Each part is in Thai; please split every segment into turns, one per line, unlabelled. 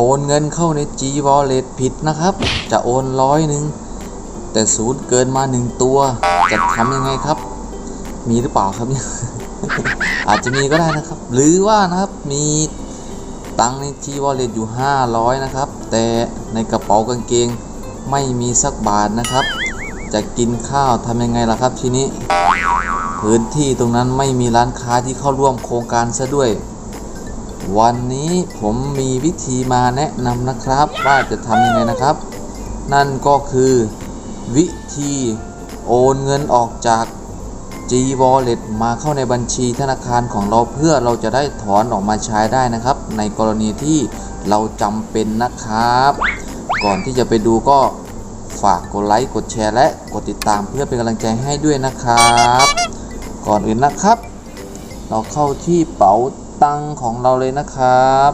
โอนเงินเข้าใน G Wallet ผิดนะครับ จะโอนร้อยหนึ่งแต่ศูนย์เกินมาหนึ่งตัวจะทำยังไงครับ มีหรือเปล่าครับเนี่ยอาจจะมีก็ได้นะครับ หรือว่านะครับมีตังใน G Wallet อยู่ 500 นะครับ แต่ในกระเป๋ากางเกงไม่มีสักบาทนะครับ จะกินข้าวทำยังไงล่ะครับทีนี้ พื้นที่ตรงนั้นไม่มีร้านค้าที่เข้าร่วมโครงการซะด้วย วันนี้ผมมีวิธีมาแนะนำนะครับ ว่าจะทำยังไงนะครับ นั่นก็คือวิธีโอนเงินออกจาก G Wallet มาเข้าในบัญชีธนาคารของเราเพื่อเราจะได้ถอนออกมาใช้ได้นะครับ ในกรณีที่เราจำเป็นนะครับ ก่อนที่จะไปดูก็ฝากกดไลค์กดแชร์และกดติดตามเพื่อเป็นกำลังใจให้ด้วยนะครับ ก่อนอื่นนะครับ เราเข้าที่เป๋า ตังของเราเลยนะครับ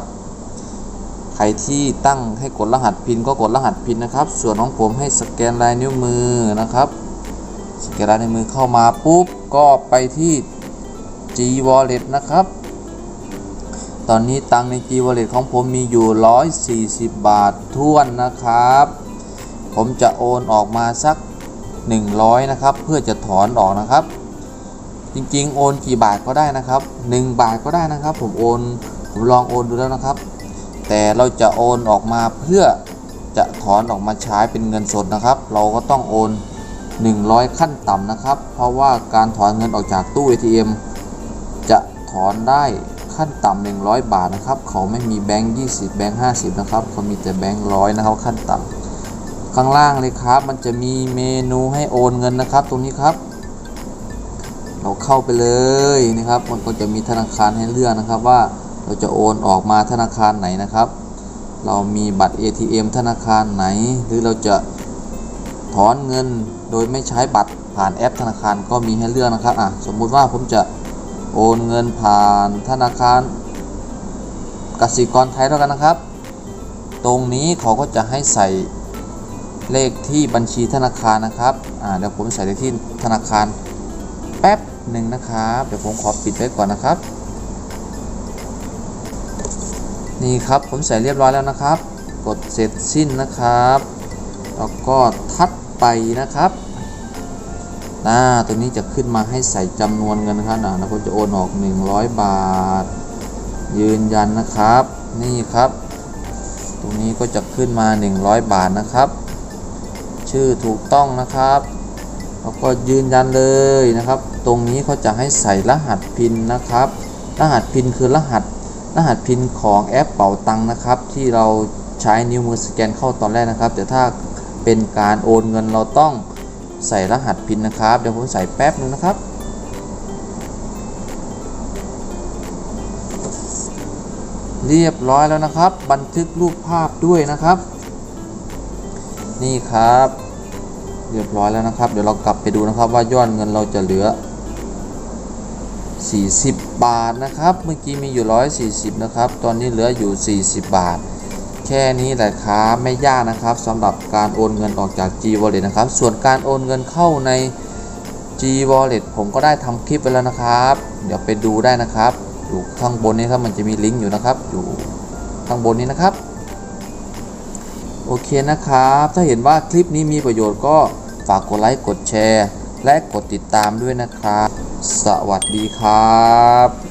ใครที่ตั้งให้กดรหัสพินก็กดรหัสพินนะครับ ส่วนของผมให้สแกนลายนิ้วมือนะครับ สแกนลายนิ้วมือเข้ามาปุ๊บก็ไปที่ G Wallet นะครับ ตอนนี้ตังใน G Wallet ของผมมีอยู่ 140 บาทท้วนนะครับ ผมจะโอนออกมาสัก 100 นะครับ เพื่อจะถอนออกนะครับ จริง ๆ โอนกี่บาทก็ได้นะครับ 1 บาทก็ได้นะครับ ผมโอนผมลองโอนดูแล้วนะครับ แต่เราจะโอนออกมาเพื่อจะถอนออกมาใช้เป็นเงินสดนะครับ เราก็ต้องโอน 100 ขั้นต่ำนะครับ เพราะว่าการถอนเงินออกจากตู้ ATM จะถอนได้ขั้นต่ำ100 บาทนะครับ เขาไม่มีแบงค์20 แบงค์50 นะครับเขามีแต่แบงค์ร้อยนะครับขั้นต่ำข้างล่างเลยครับ มันจะมีเมนูให้โอนเงินนะครับ ตรงนี้ครับ เราเข้าไปเลยนะครับ มันก็จะมีธนาคารให้เลือกนะครับว่าเราจะโอนออกมาธนาคารไหนนะครับ เรามีบัตร ATM ธนาคารไหน หรือเราจะถอนเงินโดยไม่ใช้บัตรผ่านแอปธนาคารก็มีให้เลือกนะครับอะสมมุติว่าผมจะโอนเงินผ่านธนาคารกสิกรไทยแล้วกันนะครับ ตรงนี้เขาก็จะให้ใส่เลขที่บัญชีธนาคารนะครับอ่าเดี๋ยวผมใส่เลขที่ธนาคารแป๊บ หนึ่งนะครับ เดี๋ยวผมขอปิดไว้ก่อนนะครับ นี่ครับผมใส่เรียบร้อยแล้วนะครับ กดเสร็จสิ้นนะครับ แล้วก็ทัดไปนะครับอ่าตัวนี้จะขึ้นมาให้ใส่จำนวนเงินนะครับนะผมจะโอนออก 100 บาท ยืนยันนะครับ นี่ครับ ตรงนี้ก็จะขึ้นมา 100 บาทนะครับ ชื่อถูกต้องนะครับ แล้วก็ยืนยันเลยนะครับ ตรงนี้เขาจะให้ใส่รหัสพินนะครับ รหัสพินคือรหัส รหัสพินของแอปเป๋าตังนะครับ ที่เราใช้นิ้วมือสแกนเข้าตอนแรกนะครับ แต่ถ้าเป็นการโอนเงินเราต้องใส่รหัสพินนะครับ เดี๋ยวผมใส่แป๊บนึงนะครับเรียบร้อยแล้วนะครับ บันทึกรูปภาพด้วยนะครับ นี่ครับ เรียบร้อยแล้วนะครับ เดี๋ยวเรากลับไปดูนะครับว่ายอดเงินเราจะเหลือ 40 บาทนะครับ เมื่อกี้มีอยู่ 140 นะครับ ตอนนี้เหลืออยู่ 40 บาท แค่นี้แหละครับไม่ยากนะครับสำหรับการโอนเงินออกจาก G Wallet นะครับ ส่วนการโอนเงินเข้าใน G Wallet ผมก็ได้ทำคลิปไปแล้วนะครับ เดี๋ยวไปดูได้นะครับ อยู่ข้างบนนี้ครับมันจะมีลิงก์อยู่นะครับ อยู่ข้างบนนี้นะครับโอเคนะครับ ถ้าเห็นว่าคลิปนี้มีประโยชน์ก็ ฝากกดไลค์กดแชร์ และกดติดตามด้วยนะครับ สวัสดีครับ